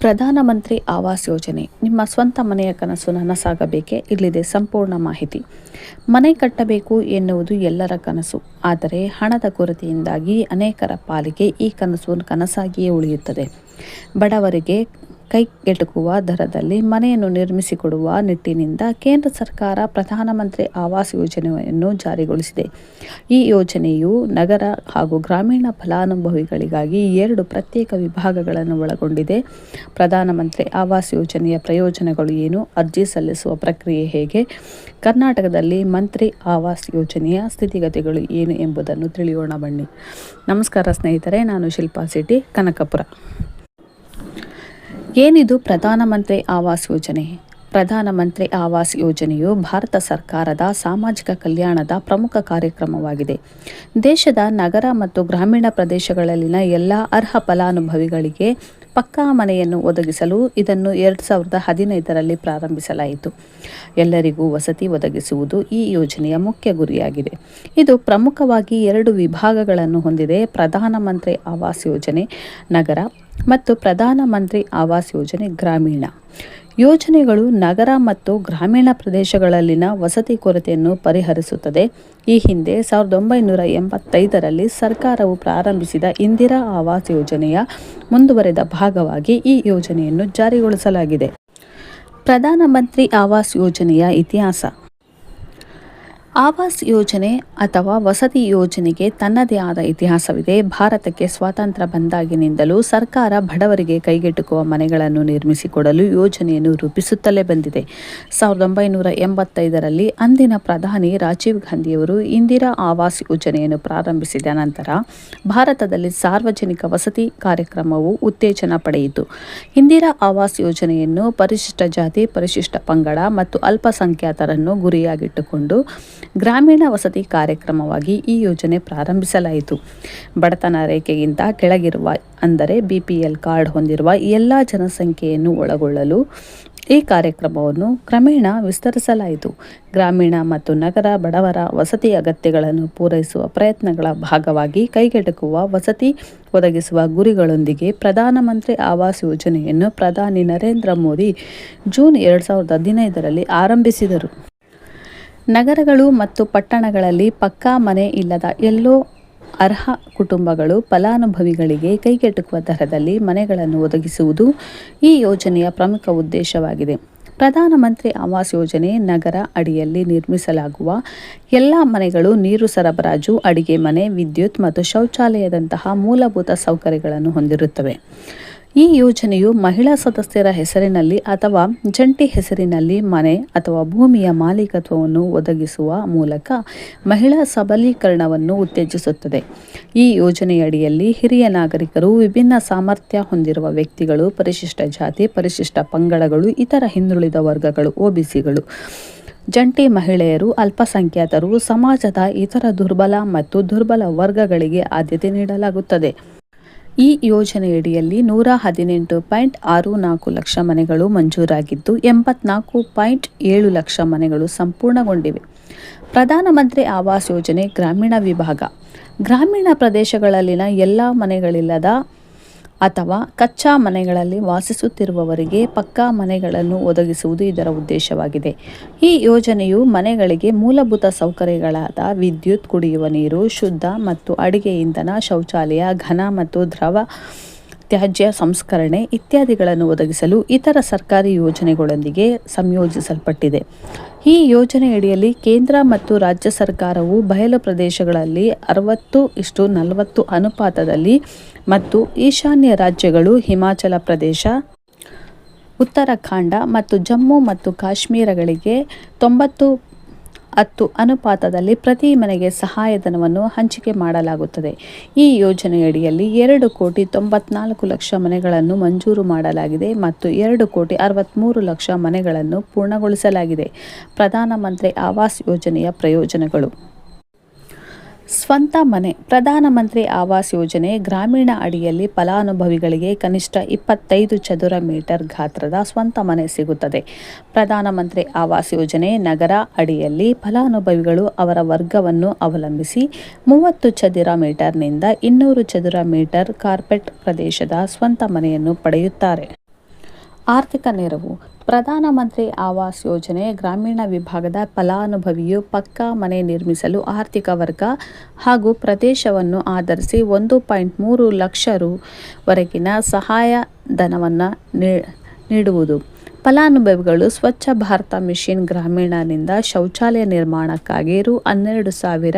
ಪ್ರಧಾನಮಂತ್ರಿ ಆವಾಸ್ ಯೋಜನೆ. ನಿಮ್ಮ ಸ್ವಂತ ಮನೆಯ ಕನಸು ನನಸಾಗಬೇಕೆ? ಇಲ್ಲಿದೆ ಸಂಪೂರ್ಣ ಮಾಹಿತಿ. ಮನೆ ಕಟ್ಟಬೇಕು ಎನ್ನುವುದು ಎಲ್ಲರ ಕನಸು. ಆದರೆ ಹಣದ ಕೊರತೆಯಿಂದಾಗಿ ಅನೇಕರ ಪಾಲಿಗೆ ಈ ಕನಸು ಕನಸಾಗಿಯೇ ಉಳಿಯುತ್ತದೆ. ಬಡವರಿಗೆ ಕೈಗೆಟುಕುವ ದರದಲ್ಲಿ ಮನೆಯನ್ನು ನಿರ್ಮಿಸಿಕೊಡುವ ನಿಟ್ಟಿನಿಂದ ಕೇಂದ್ರ ಸರ್ಕಾರ ಪ್ರಧಾನಮಂತ್ರಿ ಆವಾಸ್ ಯೋಜನೆಯನ್ನು ಜಾರಿಗೊಳಿಸಿದೆ. ಈ ಯೋಜನೆಯು ನಗರ ಹಾಗೂ ಗ್ರಾಮೀಣ ಫಲಾನುಭವಿಗಳಿಗಾಗಿ ಎರಡು ಪ್ರತ್ಯೇಕ ವಿಭಾಗಗಳನ್ನು ಒಳಗೊಂಡಿದೆ. ಪ್ರಧಾನಮಂತ್ರಿ ಆವಾಸ್ ಯೋಜನೆಯ ಪ್ರಯೋಜನಗಳು ಏನು? ಅರ್ಜಿ ಸಲ್ಲಿಸುವ ಪ್ರಕ್ರಿಯೆ ಹೇಗೆ? ಕರ್ನಾಟಕದಲ್ಲಿ ಮಂತ್ರಿ ಆವಾಸ್ ಯೋಜನೆಯ ಸ್ಥಿತಿಗತಿಗಳು ಏನು ಎಂಬುದನ್ನು ತಿಳಿಯೋಣ ಬನ್ನಿ. ನಮಸ್ಕಾರ ಸ್ನೇಹಿತರೆ, ನಾನು ಶಿಲ್ಪಾ ಸಿಟಿ ಕನಕಪುರ. ಏನಿದು ಪ್ರಧಾನಮಂತ್ರಿ ಆವಾಸ್ ಯೋಜನೆ? ಪ್ರಧಾನಮಂತ್ರಿ ಆವಾಸ್ ಯೋಜನೆಯು ಭಾರತ ಸರ್ಕಾರದ ಸಾಮಾಜಿಕ ಕಲ್ಯಾಣದ ಪ್ರಮುಖ ಕಾರ್ಯಕ್ರಮವಾಗಿದೆ. ದೇಶದ ನಗರ ಮತ್ತು ಗ್ರಾಮೀಣ ಪ್ರದೇಶಗಳಲ್ಲಿನ ಎಲ್ಲ ಅರ್ಹ ಫಲಾನುಭವಿಗಳಿಗೆ ಪಕ್ಕಾ ಮನೆಯನ್ನು ಒದಗಿಸಲು ಇದನ್ನು ಎರಡು ಸಾವಿರದ ಹದಿನೈದರಲ್ಲಿ ಪ್ರಾರಂಭಿಸಲಾಯಿತು. ಎಲ್ಲರಿಗೂ ವಸತಿ ಒದಗಿಸುವುದು ಈ ಯೋಜನೆಯ ಮುಖ್ಯ ಗುರಿಯಾಗಿದೆ. ಇದು ಪ್ರಮುಖವಾಗಿ ಎರಡು ವಿಭಾಗಗಳನ್ನು ಹೊಂದಿದೆ. ಪ್ರಧಾನಮಂತ್ರಿ ಆವಾಸ್ ಯೋಜನೆ ನಗರ ಮತ್ತು ಪ್ರಧಾನಮಂತ್ರಿ ಆವಾಸ್ ಯೋಜನೆ ಗ್ರಾಮೀಣ. ಯೋಜನೆಗಳು ನಗರ ಮತ್ತು ಗ್ರಾಮೀಣ ಪ್ರದೇಶಗಳಲ್ಲಿನ ವಸತಿ ಕೊರತೆಯನ್ನು ಪರಿಹರಿಸುತ್ತದೆ. ಈ ಹಿಂದೆ ಸಾವಿರದ ಒಂಬೈನೂರ ಎಂಬತ್ತೈದರಲ್ಲಿ ಸರ್ಕಾರವು ಪ್ರಾರಂಭಿಸಿದ ಇಂದಿರಾ ಆವಾಸ್ ಯೋಜನೆಯ ಮುಂದುವರೆದ ಭಾಗವಾಗಿ ಈ ಯೋಜನೆಯನ್ನು ಜಾರಿಗೊಳಿಸಲಾಗಿದೆ. ಪ್ರಧಾನಮಂತ್ರಿ ಆವಾಸ್ ಯೋಜನೆಯ ಇತಿಹಾಸ. ಆವಾಸ್ ಯೋಜನೆ ಅಥವಾ ವಸತಿ ಯೋಜನೆಗೆ ತನ್ನದೇ ಆದ ಇತಿಹಾಸವಿದೆ. ಭಾರತಕ್ಕೆ ಸ್ವಾತಂತ್ರ್ಯ ಬಂದಾಗಿನಿಂದಲೂ ಸರ್ಕಾರ ಬಡವರಿಗೆ ಕೈಗೆಟುಕುವ ಮನೆಗಳನ್ನು ನಿರ್ಮಿಸಿಕೊಡಲು ಯೋಜನೆಯನ್ನು ರೂಪಿಸುತ್ತಲೇ ಬಂದಿದೆ. ಸಾವಿರದ ಒಂಬೈನೂರ ಎಂಬತ್ತೈದರಲ್ಲಿ ಅಂದಿನ ಪ್ರಧಾನಿ ರಾಜೀವ್ ಗಾಂಧಿಯವರು ಇಂದಿರಾ ಆವಾಸ್ ಯೋಜನೆಯನ್ನು ಪ್ರಾರಂಭಿಸಿದ ನಂತರ ಭಾರತದಲ್ಲಿ ಸಾರ್ವಜನಿಕ ವಸತಿ ಕಾರ್ಯಕ್ರಮವು ಉತ್ತೇಜನ ಪಡೆಯಿತು. ಇಂದಿರಾ ಆವಾಸ್ ಯೋಜನೆಯನ್ನು ಪರಿಶಿಷ್ಟ ಜಾತಿ, ಪರಿಶಿಷ್ಟ ಪಂಗಡ ಮತ್ತು ಅಲ್ಪಸಂಖ್ಯಾತರನ್ನು ಗುರಿಯಾಗಿಟ್ಟುಕೊಂಡು ಗ್ರಾಮೀಣ ವಸತಿ ಕಾರ್ಯಕ್ರಮವಾಗಿ ಈ ಯೋಜನೆ ಪ್ರಾರಂಭಿಸಲಾಯಿತು. ಬಡತನ ರೇಖೆಗಿಂತ ಕೆಳಗಿರುವ, ಅಂದರೆ ಬಿ ಪಿ ಎಲ್ ಕಾರ್ಡ್ ಹೊಂದಿರುವ ಎಲ್ಲ ಜನಸಂಖ್ಯೆಯನ್ನು ಒಳಗೊಳ್ಳಲು ಈ ಕಾರ್ಯಕ್ರಮವನ್ನು ಕ್ರಮೇಣ ವಿಸ್ತರಿಸಲಾಯಿತು. ಗ್ರಾಮೀಣ ಮತ್ತು ನಗರ ಬಡವರ ವಸತಿ ಅಗತ್ಯಗಳನ್ನು ಪೂರೈಸುವ ಪ್ರಯತ್ನಗಳ ಭಾಗವಾಗಿ ಕೈಗೆಟುಕುವ, ವಸತಿ ಒದಗಿಸುವ ಗುರಿಗಳೊಂದಿಗೆ ಪ್ರಧಾನಮಂತ್ರಿ ಆವಾಸ್ ಯೋಜನೆಯನ್ನು ಪ್ರಧಾನಿ ನರೇಂದ್ರ ಮೋದಿ ಜೂನ್ ಎರಡು ಸಾವಿರದ ಹದಿನೈದರಲ್ಲಿ ಆರಂಭಿಸಿದರು. ನಗರಗಳು ಮತ್ತು ಪಟ್ಟಣಗಳಲ್ಲಿ ಪಕ್ಕಾ ಮನೆ ಇಲ್ಲದ ಎಲ್ಲೋ ಅರ್ಹ ಕುಟುಂಬಗಳು ಫಲಾನುಭವಿಗಳಿಗೆ ಕೈಗೆಟುಕುವ ದರದಲ್ಲಿ ಮನೆಗಳನ್ನು ಒದಗಿಸುವುದು ಈ ಯೋಜನೆಯ ಪ್ರಮುಖ ಉದ್ದೇಶವಾಗಿದೆ. ಪ್ರಧಾನಮಂತ್ರಿ ಆವಾಸ್ ಯೋಜನೆ ನಗರ ಅಡಿಯಲ್ಲಿ ನಿರ್ಮಿಸಲಾಗುವ ಎಲ್ಲ ಮನೆಗಳು ನೀರು ಸರಬರಾಜು, ಅಡಿಗೆ ಮನೆ, ವಿದ್ಯುತ್ ಮತ್ತು ಶೌಚಾಲಯದಂತಹ ಮೂಲಭೂತ ಸೌಕರ್ಯಗಳನ್ನು ಹೊಂದಿರುತ್ತವೆ. ಈ ಯೋಜನೆಯು ಮಹಿಳಾ ಸದಸ್ಯರ ಹೆಸರಿನಲ್ಲಿ ಅಥವಾ ಜಂಟಿ ಹೆಸರಿನಲ್ಲಿ ಮನೆ ಅಥವಾ ಭೂಮಿಯ ಮಾಲೀಕತ್ವವನ್ನು ಒದಗಿಸುವ ಮೂಲಕ ಮಹಿಳಾ ಸಬಲೀಕರಣವನ್ನು ಉತ್ತೇಜಿಸುತ್ತದೆ. ಈ ಯೋಜನೆಯಡಿಯಲ್ಲಿ ಹಿರಿಯ ನಾಗರಿಕರು ವಿಭಿನ್ನ ಸಾಮರ್ಥ್ಯ ಹೊಂದಿರುವ ವ್ಯಕ್ತಿಗಳು, ಪರಿಶಿಷ್ಟ ಜಾತಿ, ಪರಿಶಿಷ್ಟ ಪಂಗಡಗಳು, ಇತರ ಹಿಂದುಳಿದ ವರ್ಗಗಳು, ಒಬಿಸಿಗಳು, ಜಂಟಿ ಮಹಿಳೆಯರು, ಅಲ್ಪಸಂಖ್ಯಾತರು, ಸಮಾಜದ ಇತರ ದುರ್ಬಲ ಮತ್ತು ದುರ್ಬಲ ವರ್ಗಗಳಿಗೆ ಆದ್ಯತೆ ನೀಡಲಾಗುತ್ತದೆ. ಈ ಯೋಜನೆಯಡಿಯಲ್ಲಿ ನೂರ ಹದಿನೆಂಟು ಪಾಯಿಂಟ್ ಆರು ನಾಲ್ಕು ಲಕ್ಷ ಮನೆಗಳು ಮಂಜೂರಾಗಿದ್ದು, ಎಂಬತ್ನಾಲ್ಕು ಪಾಯಿಂಟ್ ಏಳು ಲಕ್ಷ ಮನೆಗಳು ಸಂಪೂರ್ಣಗೊಂಡಿವೆ. ಪ್ರಧಾನಮಂತ್ರಿ ಆವಾಸ್ ಯೋಜನೆ ಗ್ರಾಮೀಣ ವಿಭಾಗ. ಗ್ರಾಮೀಣ ಪ್ರದೇಶಗಳಲ್ಲಿನ ಎಲ್ಲ ಮನೆಗಳಿಲ್ಲದ ಅಥವಾ ಕಚ್ಚಾ ಮನೆಗಳಲ್ಲಿ ವಾಸಿಸುತ್ತಿರುವವರಿಗೆ ಪಕ್ಕಾ ಮನೆಗಳನ್ನು ಒದಗಿಸುವುದು ಇದರ ಉದ್ದೇಶವಾಗಿದೆ. ಈ ಯೋಜನೆಯು ಮನೆಗಳಿಗೆ ಮೂಲಭೂತ ಸೌಕರ್ಯಗಳಾದ ವಿದ್ಯುತ್, ಕುಡಿಯುವ ನೀರು, ಶುದ್ಧ ಮತ್ತು ಅಡಿಗೆ ಇಂಧನ ಶೌಚಾಲಯ, ಘನ ಮತ್ತು ದ್ರವ ತ್ಯಾಜ್ಯ ಸಂಸ್ಕರಣೆ ಇತ್ಯಾದಿಗಳನ್ನು ಒದಗಿಸಲು ಇತರ ಸರ್ಕಾರಿ ಯೋಜನೆಗಳೊಂದಿಗೆ ಸಂಯೋಜಿಸಲ್ಪಟ್ಟಿದೆ. ಈ ಯೋಜನೆಯಡಿಯಲ್ಲಿ ಕೇಂದ್ರ ಮತ್ತು ರಾಜ್ಯ ಸರ್ಕಾರವು ಬಯಲು ಪ್ರದೇಶಗಳಲ್ಲಿ ಅರವತ್ತು ಇಷ್ಟು ನಲವತ್ತು ಅನುಪಾತದಲ್ಲಿ ಮತ್ತು ಈಶಾನ್ಯ ರಾಜ್ಯಗಳು ಹಿಮಾಚಲ ಪ್ರದೇಶ, ಉತ್ತರಾಖಂಡ ಮತ್ತು ಜಮ್ಮು ಮತ್ತು ಕಾಶ್ಮೀರಗಳಿಗೆ ತೊಂಬತ್ತು ಹತ್ತು ಅನುಪಾತದಲ್ಲಿ ಪ್ರತಿ ಮನೆಗೆ ಸಹಾಯಧನವನ್ನು ಹಂಚಿಕೆ ಮಾಡಲಾಗುತ್ತದೆ. ಈ ಯೋಜನೆಯಡಿಯಲ್ಲಿ ಎರಡು ಕೋಟಿ ತೊಂಬತ್ನಾಲ್ಕು ಲಕ್ಷ ಮನೆಗಳನ್ನು ಮಂಜೂರು ಮಾಡಲಾಗಿದೆ ಮತ್ತು ಎರಡು ಕೋಟಿ ಅರವತ್ತ್ಮೂರು ಲಕ್ಷ ಮನೆಗಳನ್ನು ಪೂರ್ಣಗೊಳಿಸಲಾಗಿದೆ. ಪ್ರಧಾನಮಂತ್ರಿ ಆವಾಸ್ ಯೋಜನೆಯ ಪ್ರಯೋಜನಗಳು. ಸ್ವಂತ ಮನೆ ಪ್ರಧಾನಮಂತ್ರಿ ಆವಾಸ್ ಯೋಜನೆ, ಗ್ರಾಮೀಣ ಅಡಿಯಲ್ಲಿ ಫಲಾನುಭವಿಗಳಿಗೆ ಕನಿಷ್ಠ ಇಪ್ಪತ್ತೈದು ಚದುರ ಮೀಟರ್ ಗಾತ್ರದ ಸ್ವಂತ ಮನೆ ಸಿಗುತ್ತದೆ. ಪ್ರಧಾನಮಂತ್ರಿ ಆವಾಸ್ ಯೋಜನೆ ನಗರ ಅಡಿಯಲ್ಲಿ ಫಲಾನುಭವಿಗಳು ಅವರ ವರ್ಗವನ್ನು ಅವಲಂಬಿಸಿ ಮೂವತ್ತು ಚದುರ ಮೀಟರ್ನಿಂದ ಇನ್ನೂರು ಚದುರ ಮೀಟರ್ ಕಾರ್ಪೆಟ್ ಪ್ರದೇಶದ ಸ್ವಂತ ಮನೆಯನ್ನು ಪಡೆಯುತ್ತಾರೆ. ಆರ್ಥಿಕ ನೆರವು ಪ್ರಧಾನಮಂತ್ರಿ ಆವಾಸ್ ಯೋಜನೆ ಗ್ರಾಮೀಣ ವಿಭಾಗದ ಫಲಾನುಭವಿಯು ಪಕ್ಕಾ ಮನೆ ನಿರ್ಮಿಸಲು ಆರ್ಥಿಕ ವರ್ಗ ಹಾಗೂ ಪ್ರದೇಶವನ್ನು ಆಧರಿಸಿ ಒಂದು ಪಾಯಿಂಟ್ ಮೂರು ಲಕ್ಷ ರುವರೆಗಿನ ಸಹಾಯ ಧನವನ್ನು ನೀಡುವುದು. ಫಲಾನುಭವಿಗಳು ಸ್ವಚ್ಛ ಭಾರತ ಮಿಷನ್ ಗ್ರಾಮೀಣದಿಂದ ಶೌಚಾಲಯ ನಿರ್ಮಾಣಕ್ಕಾಗಿ ರು ಹನ್ನೆರಡು ಸಾವಿರ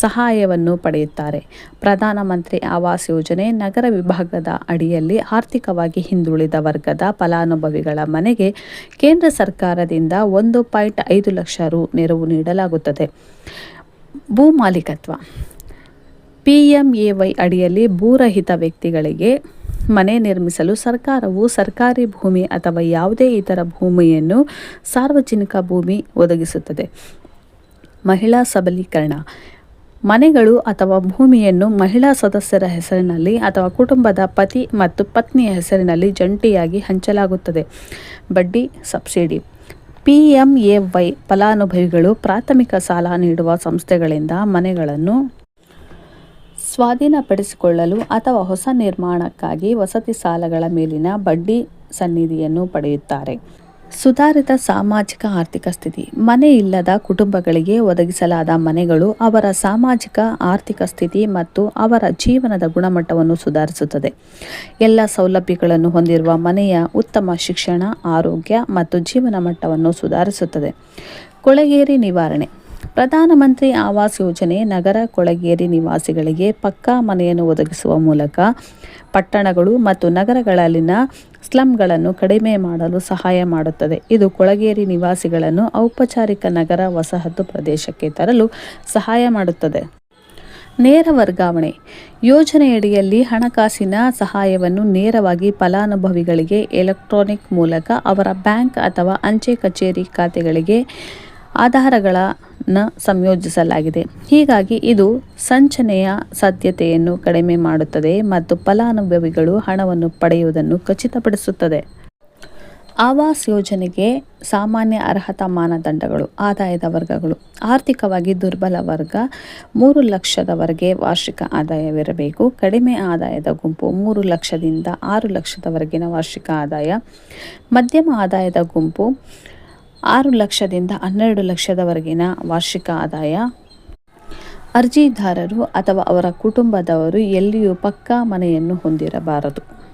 ಸಹಾಯವನ್ನು ಪಡೆಯುತ್ತಾರೆ. ಪ್ರಧಾನಮಂತ್ರಿ ಆವಾಸ್ ಯೋಜನೆ ನಗರ ವಿಭಾಗದ ಅಡಿಯಲ್ಲಿ ಆರ್ಥಿಕವಾಗಿ ಹಿಂದುಳಿದ ವರ್ಗದ ಫಲಾನುಭವಿಗಳ ಮನೆಗೆ ಕೇಂದ್ರ ಸರ್ಕಾರದಿಂದ ಒಂದು ಪಾಯಿಂಟ್ ಐದು ಲಕ್ಷ ರು ನೆರವು ನೀಡಲಾಗುತ್ತದೆ. ಭೂ ಮಾಲೀಕತ್ವ. ವೈ ಅಡಿಯಲ್ಲಿ ಭೂರಹಿತ ವ್ಯಕ್ತಿಗಳಿಗೆ ಮನೆ ನಿರ್ಮಿಸಲು ಸರ್ಕಾರವು ಸರ್ಕಾರಿ ಭೂಮಿ ಅಥವಾ ಯಾವುದೇ ಇತರ ಭೂಮಿಯನ್ನು ಸಾರ್ವಜನಿಕ ಭೂಮಿ ಒದಗಿಸುತ್ತದೆ. ಮಹಿಳಾ ಸಬಲೀಕರಣ. ಮನೆಗಳು ಅಥವಾ ಭೂಮಿಯನ್ನು ಮಹಿಳಾ ಸದಸ್ಯರ ಹೆಸರಿನಲ್ಲಿ ಅಥವಾ ಕುಟುಂಬದ ಪತಿ ಮತ್ತು ಪತ್ನಿಯ ಹೆಸರಿನಲ್ಲಿ ಜಂಟಿಯಾಗಿ ಹಂಚಲಾಗುತ್ತದೆ. ಬಡ್ಡಿ subsidy. P M A Y ಫಲಾನುಭವಿಗಳು ಪ್ರಾಥಮಿಕ ಸಾಲ ನೀಡುವ ಸಂಸ್ಥೆಗಳಿಂದ ಮನೆಗಳನ್ನು ಸ್ವಾಧೀನಪಡಿಸಿಕೊಳ್ಳಲು ಅಥವಾ ಹೊಸ ನಿರ್ಮಾಣಕ್ಕಾಗಿ ವಸತಿ ಸಾಲಗಳ ಮೇಲಿನ ಬಡ್ಡಿ ಸನ್ನಿಧಿಯನ್ನು ಪಡೆಯುತ್ತಾರೆ. ಸುಧಾರಿತ ಸಾಮಾಜಿಕ ಆರ್ಥಿಕ ಸ್ಥಿತಿ. ಮನೆ ಇಲ್ಲದ ಕುಟುಂಬಗಳಿಗೆ ಒದಗಿಸಲಾದ ಮನೆಗಳು ಅವರ ಸಾಮಾಜಿಕ ಆರ್ಥಿಕ ಸ್ಥಿತಿ ಮತ್ತು ಅವರ ಜೀವನದ ಗುಣಮಟ್ಟವನ್ನು ಸುಧಾರಿಸುತ್ತದೆ. ಎಲ್ಲ ಸೌಲಭ್ಯಗಳನ್ನು ಹೊಂದಿರುವ ಮನೆಯ ಉತ್ತಮ ಶಿಕ್ಷಣ, ಆರೋಗ್ಯ ಮತ್ತು ಜೀವನ ಮಟ್ಟವನ್ನು ಸುಧಾರಿಸುತ್ತದೆ. ಕೊಳೆಗೇರಿ ನಿವಾರಣೆ. ಪ್ರಧಾನಮಂತ್ರಿ ಆವಾಸ್ ಯೋಜನೆ ನಗರ ಕೊಳಗೇರಿ ನಿವಾಸಿಗಳಿಗೆ ಪಕ್ಕಾ ಮನೆಯನ್ನು ಒದಗಿಸುವ ಮೂಲಕ ಪಟ್ಟಣಗಳು ಮತ್ತು ನಗರಗಳಲ್ಲಿನ ಸ್ಲಮ್ಗಳನ್ನು ಕಡಿಮೆ ಮಾಡಲು ಸಹಾಯ ಮಾಡುತ್ತದೆ. ಇದು ಕೊಳಗೇರಿ ನಿವಾಸಿಗಳನ್ನು ಔಪಚಾರಿಕ ನಗರ ವಸಾಹತು ಪ್ರದೇಶಕ್ಕೆ ತರಲು ಸಹಾಯ ಮಾಡುತ್ತದೆ. ನೇರ ವರ್ಗಾವಣೆ. ಯೋಜನೆಯಡಿಯಲ್ಲಿ ಹಣಕಾಸಿನ ಸಹಾಯವನ್ನು ನೇರವಾಗಿ ಫಲಾನುಭವಿಗಳಿಗೆ ಎಲೆಕ್ಟ್ರಾನಿಕ್ ಮೂಲಕ ಅವರ ಬ್ಯಾಂಕ್ ಅಥವಾ ಅಂಚೆ ಕಚೇರಿ ಖಾತೆಗಳಿಗೆ ಆಧಾರಗಳನ್ನು ಸಂಯೋಜಿಸಲಾಗಿದೆ. ಹೀಗಾಗಿ ಇದು ಸಂಚನೆಯ ಸಾಧ್ಯತೆಯನ್ನು ಕಡಿಮೆ ಮಾಡುತ್ತದೆ ಮತ್ತು ಫಲಾನುಭವಿಗಳು ಹಣವನ್ನು ಪಡೆಯುವುದನ್ನು ಖಚಿತಪಡಿಸುತ್ತದೆ. ಆವಾಸ್ ಯೋಜನೆಗೆ ಸಾಮಾನ್ಯ ಅರ್ಹತಾ ಮಾನದಂಡಗಳು, ಆದಾಯದ ವರ್ಗಗಳು, ಆರ್ಥಿಕವಾಗಿ ದುರ್ಬಲ ವರ್ಗ, ಮೂರು ಲಕ್ಷದವರೆಗೆ ವಾರ್ಷಿಕ ಆದಾಯವಿರಬೇಕು. ಕಡಿಮೆ ಆದಾಯದ ಗುಂಪು ಮೂರು ಲಕ್ಷದಿಂದ ಆರು ಲಕ್ಷದವರೆಗಿನ ವಾರ್ಷಿಕ ಆದಾಯ. ಮಧ್ಯಮ ಆದಾಯದ ಗುಂಪು ಆರು ಲಕ್ಷದಿಂದ ಹನ್ನೆರಡು ಲಕ್ಷದವರೆಗಿನ ವಾರ್ಷಿಕ ಆದಾಯ. ಅರ್ಜಿದಾರರು ಅಥವಾ ಅವರ ಕುಟುಂಬದವರು ಎಲ್ಲಿಯೂ ಪಕ್ಕಾ ಮನೆಯನ್ನು ಹೊಂದಿರಬಾರದು.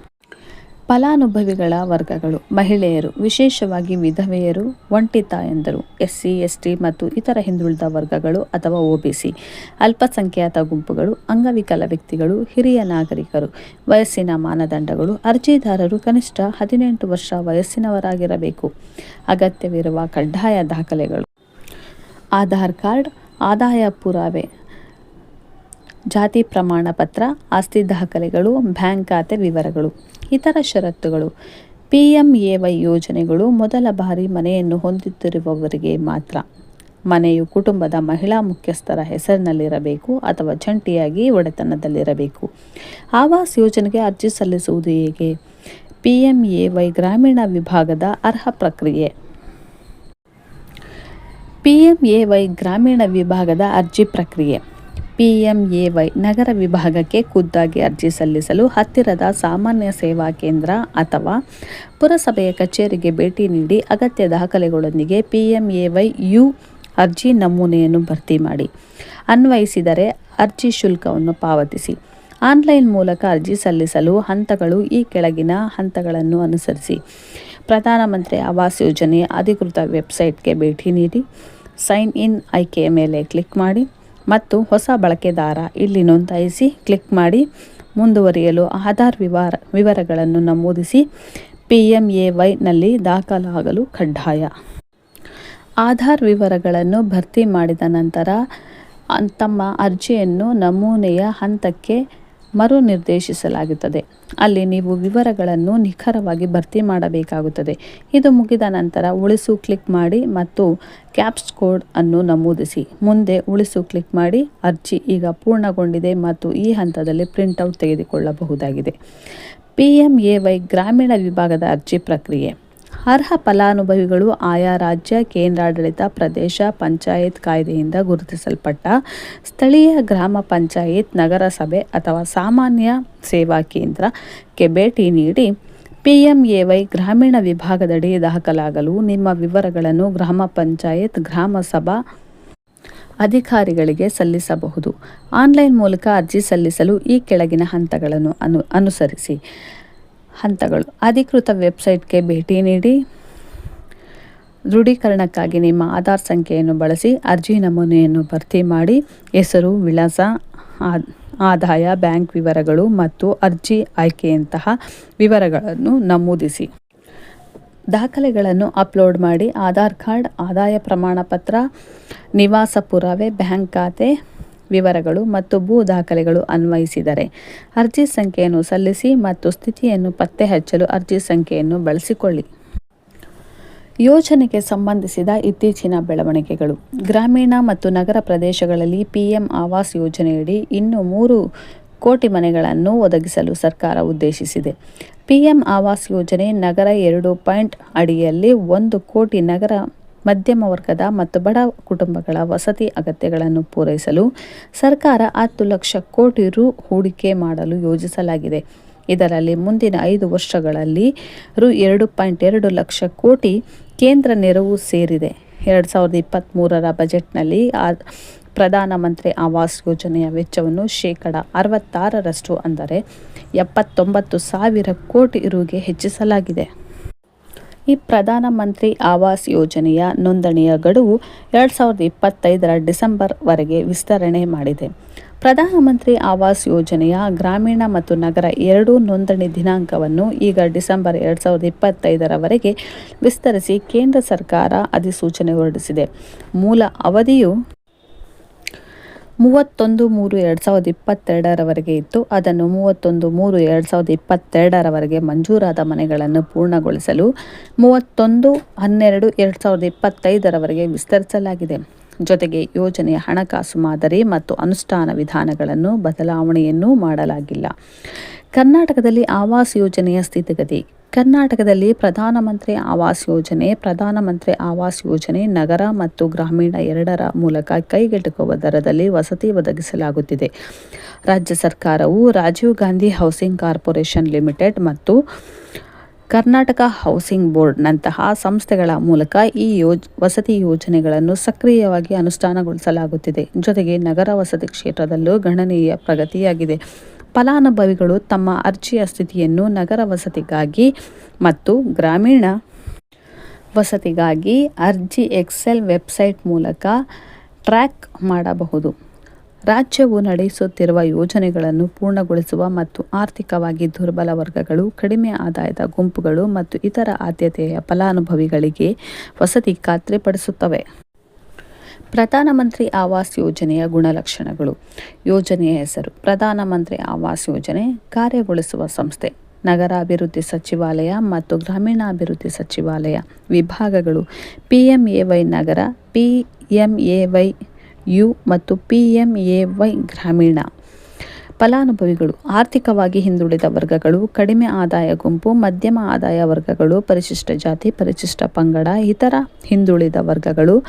ಫಲಾನುಭವಿಗಳ ವರ್ಗಗಳು, ಮಹಿಳೆಯರು, ವಿಶೇಷವಾಗಿ ವಿಧವೆಯರು ಒಂಟಿ ತಾಯಂದರು ಎಸ್ ಟಿ ಮತ್ತು ಇತರ ಹಿಂದುಳಿದ ವರ್ಗಗಳು ಅಥವಾ ಒಬಿಸಿ, ಅಲ್ಪಸಂಖ್ಯಾತ ಗುಂಪುಗಳು, ಅಂಗವಿಕಲ ವ್ಯಕ್ತಿಗಳು, ಹಿರಿಯ ನಾಗರಿಕರು, ವಯಸ್ಸಿನ ಮಾನದಂಡಗಳು, ಅರ್ಜಿದಾರರು ಕನಿಷ್ಠ ಹದಿನೆಂಟು ವರ್ಷ ವಯಸ್ಸಿನವರಾಗಿರಬೇಕು. ಅಗತ್ಯವಿರುವ ಕಡ್ಡಾಯ ದಾಖಲೆಗಳು. ಆಧಾರ್ ಕಾರ್ಡ್, ಆದಾಯ ಪುರಾವೆ ಜಾತಿ ಪ್ರಮಾಣ ಪತ್ರ, ಆಸ್ತಿ ದಾಖಲೆಗಳು, ಬ್ಯಾಂಕ್ ಖಾತೆ ವಿವರಗಳು, ಇತರ ಷರತ್ತುಗಳು. ಪಿ ಎಂ ಎ ವೈ ಯೋಜನೆಗಳು ಮೊದಲ ಬಾರಿ ಮನೆಯನ್ನು ಹೊಂದುತ್ತಿರುವವರಿಗೆ ಮಾತ್ರ. ಮನೆಯು ಕುಟುಂಬದ ಮಹಿಳಾ ಮುಖ್ಯಸ್ಥರ ಹೆಸರಿನಲ್ಲಿರಬೇಕು ಅಥವಾ ಜಂಟಿಯಾಗಿ ಒಡೆತನದಲ್ಲಿರಬೇಕು. ಆವಾಸ್ ಯೋಜನೆಗೆ ಅರ್ಜಿ ಸಲ್ಲಿಸುವುದು ಹೇಗೆ? ಪಿ ಎಂ ಎ ವೈ ಗ್ರಾಮೀಣ ವಿಭಾಗದ ಅರ್ಹ ಪ್ರಕ್ರಿಯೆ. ಪಿ ಎಂ ಎ ವೈ ಗ್ರಾಮೀಣ ವಿಭಾಗದ ಅರ್ಜಿ ಪ್ರಕ್ರಿಯೆ. ಪಿಎಂಎವೈ ನಗರ ವಿಭಾಗಕ್ಕೆ ಖುದ್ದಾಗಿ ಅರ್ಜಿ ಸಲ್ಲಿಸಲು ಹತ್ತಿರದ ಸಾಮಾನ್ಯ ಸೇವಾ ಕೇಂದ್ರ ಅಥವಾ ಪುರಸಭೆಯ ಕಚೇರಿಗೆ ಭೇಟಿ ನೀಡಿ ಅಗತ್ಯ ದಾಖಲೆಗಳೊಂದಿಗೆ ಪಿಎಂಎವೈ ಯು ಅರ್ಜಿ ನಮೂನೆಯನ್ನು ಭರ್ತಿ ಮಾಡಿ. ಅನ್ವಯಿಸಿದರೆ ಅರ್ಜಿ ಶುಲ್ಕವನ್ನು ಪಾವತಿಸಿ. ಆನ್ಲೈನ್ ಮೂಲಕ ಅರ್ಜಿ ಸಲ್ಲಿಸಲು ಹಂತಗಳು ಈ ಕೆಳಗಿನ ಹಂತಗಳನ್ನು ಅನುಸರಿಸಿ. ಪ್ರಧಾನಮಂತ್ರಿ ಆವಾಸ್ ಯೋಜನೆ ಅಧಿಕೃತ ವೆಬ್ಸೈಟ್ಗೆ ಭೇಟಿ ನೀಡಿ. ಸೈನ್ ಇನ್ ಆಯ್ಕೆಯ ಮೇಲೆ ಕ್ಲಿಕ್ ಮಾಡಿ. ಮತ್ತು ಹೊಸ ಬಳಕೆದಾರ ಇಲ್ಲಿ ನೋಂದಾಯಿಸಿ ಕ್ಲಿಕ್ ಮಾಡಿ ಮುಂದುವರಿಯಲು ಆಧಾರ್ ವಿವರ ವಿವರಗಳನ್ನು ನಮೂದಿಸಿ ಪಿ ಎಂ ಎ ವೈನಲ್ಲಿ ದಾಖಲಾಗಲು ಕಡ್ಡಾಯ. ಆಧಾರ್ ವಿವರಗಳನ್ನು ಭರ್ತಿ ಮಾಡಿದ ನಂತರ ತಮ್ಮ ಅರ್ಜಿಯನ್ನು ನಮೂನೆಯ ಹಂತಕ್ಕೆ ಮರು ನಿರ್ದೇಶಿಸಲಾಗುತ್ತದೆ ಅಲ್ಲಿ ನೀವು ವಿವರಗಳನ್ನು ನಿಖರವಾಗಿ ಭರ್ತಿ ಮಾಡಬೇಕಾಗುತ್ತದೆ. ಇದು ಮುಗಿದ ನಂತರ ಉಳಿಸು ಕ್ಲಿಕ್ ಮಾಡಿ ಮತ್ತು ಕ್ಯಾಪ್ಸ್ ಕೋಡ್ ಅನ್ನು ನಮೂದಿಸಿ. ಮುಂದೆ ಉಳಿಸು ಕ್ಲಿಕ್ ಮಾಡಿ, ಅರ್ಜಿ ಈಗ ಪೂರ್ಣಗೊಂಡಿದೆ ಮತ್ತು ಈ ಹಂತದಲ್ಲಿ ಪ್ರಿಂಟೌಟ್ ತೆಗೆದುಕೊಳ್ಳಬಹುದಾಗಿದೆ. ಪಿ ಗ್ರಾಮೀಣ ವಿಭಾಗದ ಅರ್ಜಿ ಪ್ರಕ್ರಿಯೆ. ಅರ್ಹ ಫಲಾನುಭವಿಗಳು ಆಯಾ ರಾಜ್ಯ, ಕೇಂದ್ರಾಡಳಿತ ಪ್ರದೇಶ, ಪಂಚಾಯತ್ ಕಾಯ್ದೆಯಿಂದ ಗುರುತಿಸಲ್ಪಟ್ಟ ಸ್ಥಳೀಯ ಗ್ರಾಮ ಪಂಚಾಯತ್, ನಗರಸಭೆ ಅಥವಾ ಸಾಮಾನ್ಯ ಸೇವಾ ಕೇಂದ್ರಕ್ಕೆ ಭೇಟಿ ನೀಡಿ ಪಿಎಂಎವೈ ಗ್ರಾಮೀಣ ವಿಭಾಗದಡಿ ದಾಖಲಾಗಲು ನಿಮ್ಮ ವಿವರಗಳನ್ನು ಗ್ರಾಮ ಪಂಚಾಯತ್, ಗ್ರಾಮ ಸಭಾ ಅಧಿಕಾರಿಗಳಿಗೆ ಸಲ್ಲಿಸಬಹುದು. ಆನ್ಲೈನ್ ಮೂಲಕ ಅರ್ಜಿ ಸಲ್ಲಿಸಲು ಈ ಕೆಳಗಿನ ಹಂತಗಳನ್ನು ಅನು, ಅನುಸರಿಸಿ. ಹಂತಗಳು. ಅಧಿಕೃತ ವೆಬ್ಸೈಟ್ಗೆ ಭೇಟಿ ನೀಡಿ. ದೃಢೀಕರಣಕ್ಕಾಗಿ ನಿಮ್ಮ ಆಧಾರ್ ಸಂಖ್ಯೆಯನ್ನು ಬಳಸಿ, ಅರ್ಜಿ ನಮೂನೆಯನ್ನು ಭರ್ತಿ ಮಾಡಿ, ಹೆಸರು, ವಿಳಾಸ ಆದಾಯ, ಬ್ಯಾಂಕ್ ವಿವರಗಳು ಮತ್ತು ಅರ್ಜಿ ಆಯ್ಕೆಯಂತಹ ವಿವರಗಳನ್ನು ನಮೂದಿಸಿ. ದಾಖಲೆಗಳನ್ನು ಅಪ್ಲೋಡ್ ಮಾಡಿ, ಆಧಾರ್ ಕಾರ್ಡ್, ಆದಾಯ ಪ್ರಮಾಣಪತ್ರ ನಿವಾಸ ಪುರಾವೆ ಬ್ಯಾಂಕ್ ಖಾತೆ ವಿವರಗಳು ಮತ್ತು ಭೂ ದಾಖಲೆಗಳು ಅನ್ವಯಿಸಿದರೆ ಅರ್ಜಿ ಸಂಖ್ಯೆಯನ್ನು ಸಲ್ಲಿಸಿ ಮತ್ತು ಸ್ಥಿತಿಯನ್ನು ಪತ್ತೆ ಹಚ್ಚಲು ಅರ್ಜಿ ಸಂಖ್ಯೆಯನ್ನು ಬಳಸಿಕೊಳ್ಳಿ. ಯೋಜನೆಗೆ ಸಂಬಂಧಿಸಿದ ಇತ್ತೀಚಿನ ಬೆಳವಣಿಗೆಗಳು. ಗ್ರಾಮೀಣ ಮತ್ತು ನಗರ ಪ್ರದೇಶಗಳಲ್ಲಿ ಪಿಎಂ ಆವಾಸ್ ಯೋಜನೆಯಡಿ ಇನ್ನೂ ಮೂರು ಕೋಟಿ ಮನೆಗಳನ್ನು ಒದಗಿಸಲು ಸರ್ಕಾರ ಉದ್ದೇಶಿಸಿದೆ. ಪಿಎಂ ಆವಾಸ್ ಯೋಜನೆ ನಗರ ಎರಡು ಪಾಯಿಂಟ್ ಅಡಿಯಲ್ಲಿ ಒಂದು ಕೋಟಿ ನಗರ ಮಧ್ಯಮ ವರ್ಗದ ಮತ್ತು ಬಡ ಕುಟುಂಬಗಳ ವಸತಿ ಅಗತ್ಯಗಳನ್ನು ಪೂರೈಸಲು ಸರ್ಕಾರ ಹತ್ತು ಲಕ್ಷ ಕೋಟಿ ರು ಹೂಡಿಕೆ ಮಾಡಲು ಯೋಜಿಸಲಾಗಿದೆ. ಇದರಲ್ಲಿ ಮುಂದಿನ ಐದು ವರ್ಷಗಳಲ್ಲಿ ರು ಎರಡು ಪಾಯಿಂಟ್ ಎರಡು ಲಕ್ಷ ಕೋಟಿ ಕೇಂದ್ರ ನೆರವು ಸೇರಿದೆ. ಎರಡು ಸಾವಿರದ ಇಪ್ಪತ್ತ್ಮೂರರ ಬಜೆಟ್ನಲ್ಲಿ ಆ ಪ್ರಧಾನಮಂತ್ರಿ ಆವಾಸ್ ಯೋಜನೆಯ ವೆಚ್ಚವನ್ನು ಶೇಕಡ ಅರವತ್ತಾರರಷ್ಟು ಅಂದರೆ ಎಪ್ಪತ್ತೊಂಬತ್ತು ಸಾವಿರ ಕೋಟಿ ರುಗೆ ಹೆಚ್ಚಿಸಲಾಗಿದೆ. ಈ ಪ್ರಧಾನಮಂತ್ರಿ ಆವಾಸ್ ಯೋಜನೆಯ ನೋಂದಣಿಯ ಗಡುವು ಎರಡು ಸಾವಿರದ ಇಪ್ಪತ್ತೈದರ ಡಿಸೆಂಬರ್ವರೆಗೆ ವಿಸ್ತರಣೆ ಮಾಡಿದೆ. ಪ್ರಧಾನಮಂತ್ರಿ ಆವಾಸ್ ಯೋಜನೆಯ ಗ್ರಾಮೀಣ ಮತ್ತು ನಗರ ಎರಡೂ ನೋಂದಣಿ ದಿನಾಂಕವನ್ನು ಈಗ ಡಿಸೆಂಬರ್ ಎರಡು ಸಾವಿರದ ಇಪ್ಪತ್ತೈದರವರೆಗೆ ವಿಸ್ತರಿಸಿ ಕೇಂದ್ರ ಸರ್ಕಾರ ಅಧಿಸೂಚನೆ ಹೊರಡಿಸಿದೆ. ಮೂಲ ಅವಧಿಯು ಮೂವತ್ತೊಂದು ಮೂರು ಎರಡು ಸಾವಿರದ ಇಪ್ಪತ್ತೆರಡರವರೆಗೆ ಇತ್ತು. ಅದನ್ನು ಮೂವತ್ತೊಂದು ಮೂರು ಎರಡು ಸಾವಿರದ ಇಪ್ಪತ್ತೆರಡರವರೆಗೆ ಮಂಜೂರಾದ ಮನೆಗಳನ್ನು ಪೂರ್ಣಗೊಳಿಸಲು ಮೂವತ್ತೊಂದು ಹನ್ನೆರಡು ಎರಡು ಸಾವಿರದ ಇಪ್ಪತ್ತೈದರವರೆಗೆ ವಿಸ್ತರಿಸಲಾಗಿದೆ. ಜೊತೆಗೆ ಯೋಜನೆಯ ಹಣಕಾಸು ಮಾದರಿ ಮತ್ತು ಅನುಷ್ಠಾನ ವಿಧಾನಗಳನ್ನು ಬದಲಾವಣೆಯನ್ನೂ ಮಾಡಲಾಗಿಲ್ಲ. ಕರ್ನಾಟಕದಲ್ಲಿ ಆವಾಸ್ ಯೋಜನೆಯ ಸ್ಥಿತಿಗತಿ. ಕರ್ನಾಟಕದಲ್ಲಿ ಪ್ರಧಾನಮಂತ್ರಿ ಆವಾಸ್ ಯೋಜನೆ ಪ್ರಧಾನಮಂತ್ರಿ ಆವಾಸ್ ಯೋಜನೆ ನಗರ ಮತ್ತು ಗ್ರಾಮೀಣ ಎರಡರ ಮೂಲಕ ಕೈಗೆಟುಕುವ ದರದಲ್ಲಿ ವಸತಿ ಒದಗಿಸಲಾಗುತ್ತಿದೆ. ರಾಜ್ಯ ಸರ್ಕಾರವು Rajiv Gandhi housing corporation limited ಮತ್ತು ಕರ್ನಾಟಕ ಹೌಸಿಂಗ್ ಬೋರ್ಡ್ನಂತಹ ಸಂಸ್ಥೆಗಳ ಮೂಲಕ ಈ ಯೋಜ್, ವಸತಿ ಯೋಜನೆಗಳನ್ನು ಸಕ್ರಿಯವಾಗಿ ಅನುಷ್ಠಾನಗೊಳಿಸಲಾಗುತ್ತಿದೆ. ಜೊತೆಗೆ ನಗರ ವಸತಿ ಕ್ಷೇತ್ರದಲ್ಲೂ ಗಣನೀಯ ಪ್ರಗತಿಯಾಗಿದೆ. ಫಲಾನುಭವಿಗಳು ತಮ್ಮ ಅರ್ಜಿಯ ಸ್ಥಿತಿಯನ್ನು ನಗರ ವಸತಿಗಾಗಿ ಮತ್ತು ಗ್ರಾಮೀಣ ವಸತಿಗಾಗಿ ಅರ್ಜಿ ಎಕ್ಸೆಲ್ ವೆಬ್ಸೈಟ್ ಮೂಲಕ ಟ್ರ್ಯಾಕ್ ಮಾಡಬಹುದು. ರಾಜ್ಯವು ನಡೆಸುತ್ತಿರುವ ಯೋಜನೆಗಳನ್ನು ಪೂರ್ಣಗೊಳಿಸುವ ಮತ್ತು ಆರ್ಥಿಕವಾಗಿ ದುರ್ಬಲ ವರ್ಗಗಳು, ಕಡಿಮೆ ಆದಾಯದ ಗುಂಪುಗಳು ಮತ್ತು ಇತರ ಆದ್ಯತೆಯ ಫಲಾನುಭವಿಗಳಿಗೆ ವಸತಿ ಖಾತ್ರಿಪಡಿಸುತ್ತವೆ. ಪ್ರಧಾನಮಂತ್ರಿ ಆವಾಸ್ ಯೋಜನೆಯ ಗುಣಲಕ್ಷಣಗಳು. ಯೋಜನೆಯ ಹೆಸರು ಪ್ರಧಾನಮಂತ್ರಿ ಆವಾಸ್ ಯೋಜನೆ ಕಾರ್ಯಗೊಳಿಸುವ ಸಂಸ್ಥೆ. ನಗರಾಭಿವೃದ್ಧಿ ಸಚಿವಾಲಯ ಮತ್ತು ಗ್ರಾಮೀಣಾಭಿವೃದ್ಧಿ ಸಚಿವಾಲಯ ವಿಭಾಗಗಳು P M A Y Nagar P M A Y U ಮತ್ತು ಪಿ ಎಂ ಎ ವೈ ಗ್ರಾಮೀಣ. ಫಲಾನುಭವಿಗಳು, ಆರ್ಥಿಕವಾಗಿ ಹಿಂದುಳಿದ ವರ್ಗಗಳು, ಕಡಿಮೆ ಆದಾಯ ಗುಂಪು, ಮಧ್ಯಮ ಆದಾಯ ವರ್ಗಗಳು, ಪರಿಶಿಷ್ಟ ಜಾತಿ, ಪರಿಶಿಷ್ಟ ಪಂಗಡ, ಇತರ ಹಿಂದುಳಿದ ವರ್ಗಗಳು,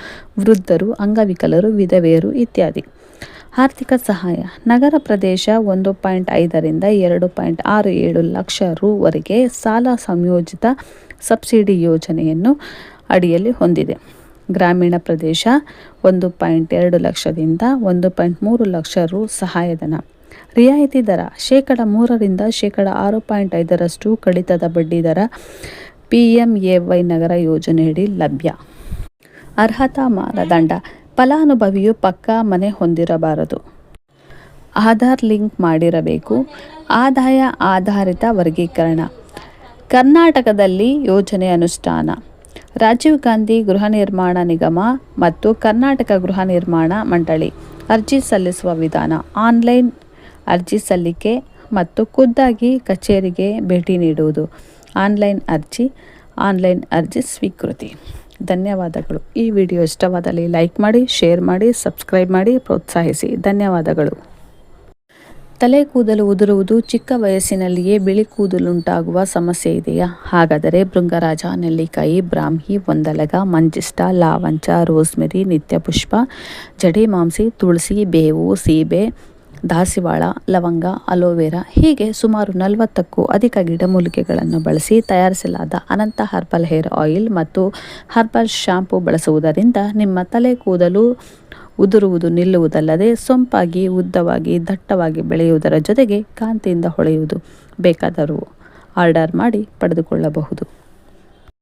ವೃದ್ಧರು, ಅಂಗವಿಕಲರು, ವಿಧವೆಯರು ಇತ್ಯಾದಿ. ಆರ್ಥಿಕ ಸಹಾಯ, ನಗರ ಪ್ರದೇಶ ಒಂದು ಪಾಯಿಂಟ್ ಐದರಿಂದ ಎರಡು ಪಾಯಿಂಟ್ ಆರು ಏಳು ಲಕ್ಷ ರೂವರೆಗೆ ಸಾಲ ಸಂಯೋಜಿತ ಸಬ್ಸಿಡಿ ಯೋಜನೆಯನ್ನು ಅಡಿಯಲ್ಲಿ ಹೊಂದಿದೆ. ಗ್ರಾಮೀಣ ಪ್ರದೇಶ ಒಂದು ಪಾಯಿಂಟ್ ಎರಡು ಲಕ್ಷದಿಂದ ಒಂದು ಪಾಯಿಂಟ್ ಮೂರು ಲಕ್ಷ ರು ಸಹಾಯಧನ. ರಿಯಾಯಿತಿ ದರ ಶೇಕಡ ಮೂರರಿಂದ ಶೇಕಡ ಆರು ಪಾಯಿಂಟ್ ಐದರಷ್ಟು ಕಡಿತದ ಬಡ್ಡಿ ದರ ಪಿ ಎಂ ಎ ವೈ ನಗರ ಯೋಜನೆಯಡಿ ಲಭ್ಯ. ಅರ್ಹತಾ ಮಾನದಂಡ. ಫಲಾನುಭವಿಯು ಪಕ್ಕಾ ಮನೆ ಹೊಂದಿರಬಾರದು. ಆಧಾರ್ ಲಿಂಕ್ ಮಾಡಿರಬೇಕು. ಆದಾಯ ಆಧಾರಿತ ವರ್ಗೀಕರಣ. ಕರ್ನಾಟಕದಲ್ಲಿ ಯೋಜನೆ ಅನುಷ್ಠಾನ. ರಾಜೀವ್ ಗಾಂಧಿ ಗೃಹ ನಿರ್ಮಾಣ ನಿಗಮ ಮತ್ತು ಕರ್ನಾಟಕ ಗೃಹ ನಿರ್ಮಾಣ ಮಂಡಳಿ. ಅರ್ಜಿ ಸಲ್ಲಿಸುವ ವಿಧಾನ. ಆನ್ಲೈನ್ ಅರ್ಜಿ ಸಲ್ಲಿಕೆ ಮತ್ತು ಖುದ್ದಾಗಿ ಕಚೇರಿಗೆ ಭೇಟಿ ನೀಡುವುದು. ಆನ್ಲೈನ್ ಅರ್ಜಿ ಆನ್ಲೈನ್ ಅರ್ಜಿ ಸ್ವೀಕೃತಿ. ಧನ್ಯವಾದಗಳು. ಈ ವಿಡಿಯೋ ಇಷ್ಟವಾದಲ್ಲಿ ಲೈಕ್ ಮಾಡಿ, ಶೇರ್ ಮಾಡಿ, ಸಬ್ಸ್ಕ್ರೈಬ್ ಮಾಡಿ, ಪ್ರೋತ್ಸಾಹಿಸಿ. ಧನ್ಯವಾದಗಳು. ತಲೆ ಕೂದಲು ಉದುರುವುದು ಚಿಕ್ಕ ವಯಸ್ಸಿನಲ್ಲಿಯೇ ಬಿಳಿ ಕೂದಲುಂಟಾಗುವ ಸಮಸ್ಯೆ ಇದೆಯಾ? ಹಾಗಾದರೆ ಭೃಂಗರಾಜ ನೆಲ್ಲಿಕಾಯಿ, ಬ್ರಾಹ್ಮಿ, ಒಂದಲಗ, ಮಂಜಿಷ್ಟ, ಲಾವಂಚ, ರೋಸ್ಮೆರಿ, ನಿತ್ಯಪುಷ್ಪ ಜಡಿಮಾಂಸಿ ತುಳಸಿ, ಬೇವು, ಸೀಬೆ ದಾಸಿವಾಳ, ಲವಂಗ, ಅಲೋವೆರಾ ಹೀಗೆ ಸುಮಾರು ನಲವತ್ತಕ್ಕೂ ಅಧಿಕ ಗಿಡಮೂಲಿಕೆಗಳನ್ನು ಬಳಸಿ ತಯಾರಿಸಲಾದ ಅನಂತ ಹರ್ಬಲ್ ಹೇರ್ ಆಯಿಲ್ ಮತ್ತು ಹರ್ಬಲ್ ಶಾಂಪೂ ಬಳಸುವುದರಿಂದ ನಿಮ್ಮ ತಲೆ ಕೂದಲು ಉದುರುವುದು ನಿಲ್ಲುವುದಲ್ಲದೆ ಸೊಂಪಾಗಿ, ಉದ್ದವಾಗಿ, ದಟ್ಟವಾಗಿ ಬೆಳೆಯುವುದರ ಜೊತೆಗೆ ಕಾಂತಿಯಿಂದ ಹೊಳೆಯುವುದು ಬೇಕಾದರೂ ಆರ್ಡರ್ ಮಾಡಿ ಪಡೆದುಕೊಳ್ಳಬಹುದು.